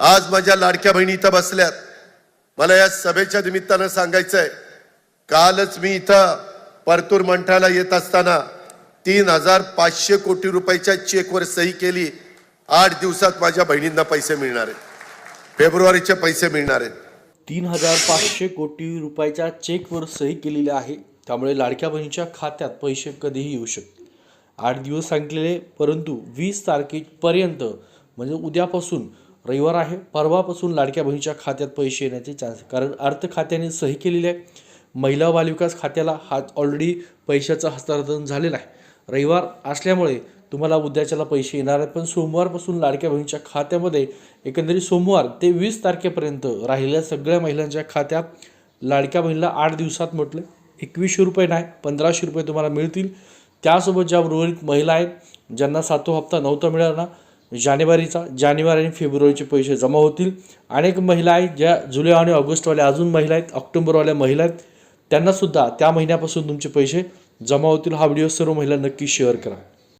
आज माझ्या लाडक्या बहिणी इथं बसल्यात. मला या सभेच्या निमित्तानं सांगायचं आहे कालच मी इथं परतूर मंठाला येत असताना तीन हजार पाचशे कोटी रुपयाच्या चेकवर सही केली. आठ दिवसात माझ्या बहिणींना पैसे मिळणार आहेत. फेब्रुवारीचे पैसे मिळणार आहेत. तीन हजार पाचशे कोटी रुपयाच्या चेकवर सही केलेली आहे. त्यामुळे लाडक्या बहिणीच्या खात्यात पैसे कधीही येऊ शकते आठ दिवस सांगितलेले परंतु वीस तारखेपर्यंत म्हणजे उद्यापासून रविवार आहे. परवापासून लाडक्या बहिणीच्या खात्यात पैसे येण्याचे चान्स कारण अर्थ खात्याने सही केलेली आहे. महिला बालविकास खात्याला हा ऑलरेडी पैशाचं हस्तांतरण झालेलं आहे. रविवार असल्यामुळे तुम्हाला उद्याच्याला पैसे येणार आहेत. पण सोमवारपासून लाडक्या बहिणीच्या खात्यामध्ये एकंदरीत सोमवार ते वीस तारखेपर्यंत राहिलेल्या सगळ्या महिलांच्या खात्यात लाडक्या बहिणीला आठ दिवसात म्हटलं. एकवीसशे रुपये नाही पंधराशे रुपये तुम्हाला मिळतील. त्यासोबत ज्या उर्वरित महिला आहेत ज्यांना सातवा हप्ता नव्हता मिळाला जानेवारीचा जानेवारी आणि फेब्रुवारीचे पैसे जमा होतील. अनेक महिला आहेत ज्या जुलै आणि ऑगस्टवाल्या अजून महिला आहेत ऑक्टोबरवाल्या महिला आहेत. त्यांनासुद्धा त्या महिन्यापासून तुमचे पैसे जमा होतील. हा व्हिडिओ सर्व महिला नक्की शेअर करा.